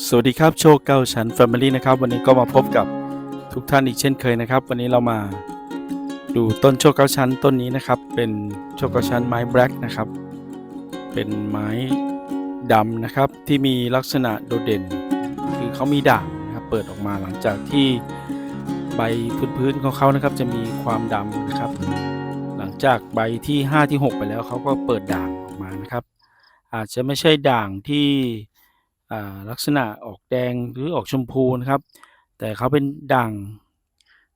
สวัสดีครับโชคเก้าชั้น Family นะครับ วันนี้ก็มาพบกับทุกท่านอีกเช่นเคยนะครับ วันนี้เรามาดูต้นโชคเก้าชั้นต้นนี้นะครับ เป็นโชคเก้าชั้นไม้แบล็กนะครับ เป็นไม้ดำนะครับที่มีลักษณะโดดเด่น คือเขามีด่างนะครับเปิดออกมาหลังจากที่ใบพื้นๆของเขานะครับจะมีความดำนะครับ หลังจากใบที่ 5 ที่ 6 ไปแล้วเขาก็เปิดด่างออกมานะครับ อาจจะไม่ใช่ด่างที่ ลักษณะออกแดงหรือออกชมพูนะครับ แต่เขาเป็นด่าง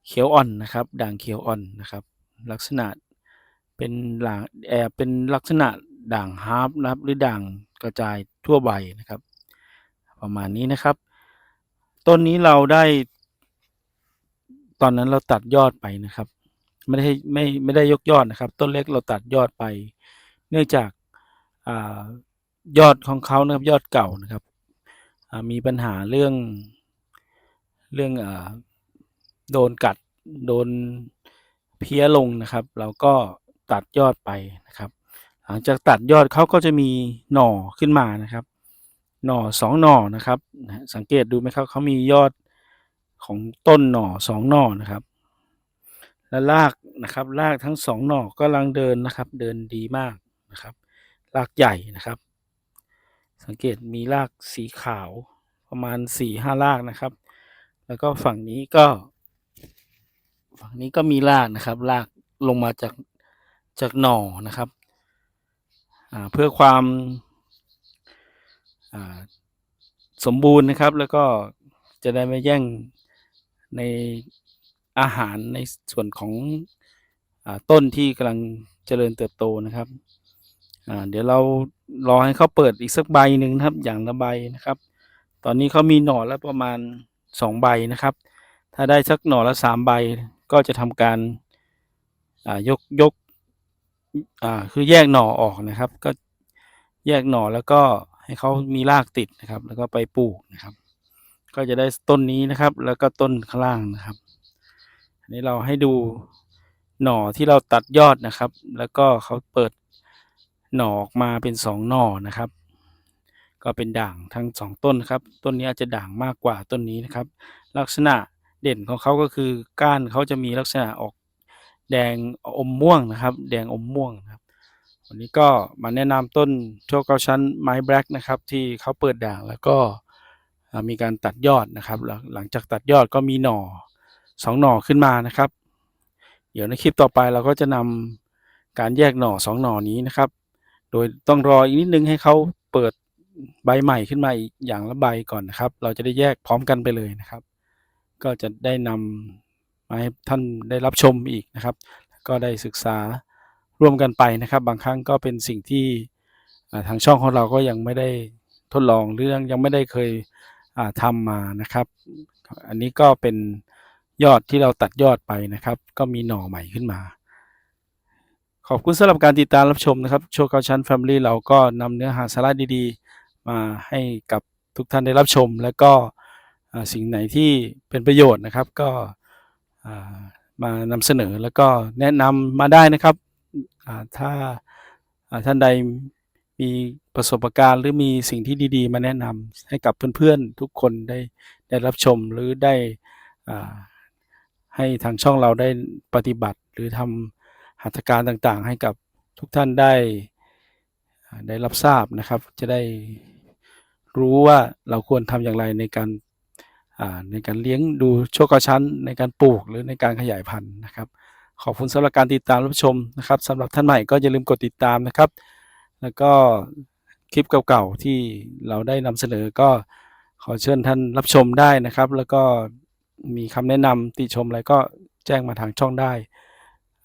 เขียวอ่อนนะครับ ด่างเขียวอ่อนนะครับ ลักษณะเป็นหลางแอบเป็นลักษณะด่างฮาร์ปนะครับ หรือด่างกระจายทั่วใบนะครับ ประมาณนี้นะครับ ต้นนี้เราได้ ตอนนั้นเราตัดยอดไปนะครับ ไม่ได้ไม่ไม่ได้ยกยอดนะครับ ต้นเล็กเราตัดยอดไป เนื่องจากอายอดของเขานะครับยอดเก่านะครับ มีปัญหาเรื่องเรื่องอโดนกัดโดนเพี้ยลงนะครับ เราก็ตัดยอดไปนะครับ หลังจากตัดยอดเขาก็จะมีหน่อขึ้นมานะครับ หน่อสองหน่อนะครับสังเกตดูไหมครับเขามียอดของต้นหน่อสองหน่อนะครับ และรากนะครับรากทั้งสองหน่อกำลังเดินนะครับ เดินดีมากนะครับรากใหญ่นะครับ สังเกตมีรากสีขาวประมาณสี่ห้ารากนะครับ แล้วก็ฝั่งนี้ก็ ฝั่งนี้ก็มีรากนะครับรากลงมาจากจากหน่อนะครับเพื่อความสมบูรณ์นะครับ แล้วก็จะได้ไม่แย่งในอาหารในส่วนของอต้นที่กำลังเจริญเติบโตนะครับ เดี๋ยวเรา รอให้เขาเปิดอีกสักใบหนึ่งนะครับ อย่างละใบนะครับ ตอนนี้เขามีหน่อแล้วประมาณสองใบนะครับ ถ้าได้สักหน่อละสามใบก็จะทำการยกยกคือแยกหน่อออกนะครับ ก็แยกหน่อแล้วก็ให้เขามีรากติดนะครับ แล้วก็ไปปลูกนะครับ ก็จะได้ต้นนี้นะครับ แล้วก็ต้นข้างล่างนะครับอันนี้เราให้ดูหน่อที่เราตัดยอดนะครับ แล้วก็เขาเปิด หน่อออกมาเป็นสองหน่อนะครับ ก็เป็นด่างทั้งสองต้นครับ ต้นนี้อาจจะด่างมากกว่าต้นนี้นะครับ ลักษณะเด่นของเขาก็คือก้านเขาจะมีลักษณะออกแดงอมม่วงนะครับ แดงอมม่วงนะครับ วันนี้ก็มาแนะนำต้นโชคเกาชั้นไม้แบล็กนะครับ ที่เขาเปิดด่างแล้วก็มีการตัดยอดนะครับหลังหลังจากตัดยอดก็มีหน่อสองหน่อขึ้นมานะครับ เดี๋ยวในคลิปต่อไปเราก็จะนำการแยกหน่อสองหน่อนี้นะครับ โดยต้องรออีกนิดนึงให้เขาเปิดใบใหม่ขึ้นมาอีกอย่างละใบก่อนนะครับ เราจะได้แยกพร้อมกันไปเลยนะครับ ก็จะได้นำมาให้ท่านได้รับชมอีกนะครับ ก็ได้ศึกษาร่วมกันไปนะครับ บางครั้งก็เป็นสิ่งที่ทางช่องของเราก็ยังไม่ได้ทดลองหรืองยังไม่ได้เคยทำมานะครับ อันนี้ก็เป็นยอดที่เราตัดยอดไปนะครับ ก็มีหน่อใหม่ขึ้นมา ขอบคุณสำหรับการติดตามรับชมนะครับ โชว์เกาชั้น Family เราก็นำเนื้อหาสาระดีๆ มาให้กับทุกท่านได้รับชม แล้วก็สิ่งไหนที่เป็นประโยชน์นะครับก็มานำเสนอแล้วก็แนะนำมาได้นะครับถ้าท่านใดมีประสบการณ์ หรือมีสิ่งที่ดีๆ มาแนะนำให้กับเพื่อนๆ ทุกคนได้ได้รับชมหรือได้ให้ทางช่องเราได้ปฏิบัติหรือทำ หัตถการต่างๆ ให้กับทุกท่านได้ได้รับทราบนะครับ จะได้รู้ว่าเราควรทำอย่างไรในการในการเลี้ยงดูโชคกระชั้น ในการปลูกหรือในการขยายพันธุ์นะครับ ขอบคุณสำหรับการติดตามรับชมนะครับสำหรับท่านใหม่ก็อย่าลืมกดติดตามนะครับ แล้วก็คลิปเก่าๆที่เราได้นำเสนอก็ขอเชิญท่านรับชมได้นะครับ แล้วก็มีคำแนะนำติชมอะไรก็แจ้งมาทางช่องได้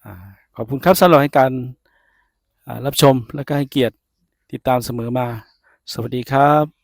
อา ขอบคุณครับสำหรับให้การรับชมและก็ให้เกียรติติดตามเสมอมา สวัสดีครับ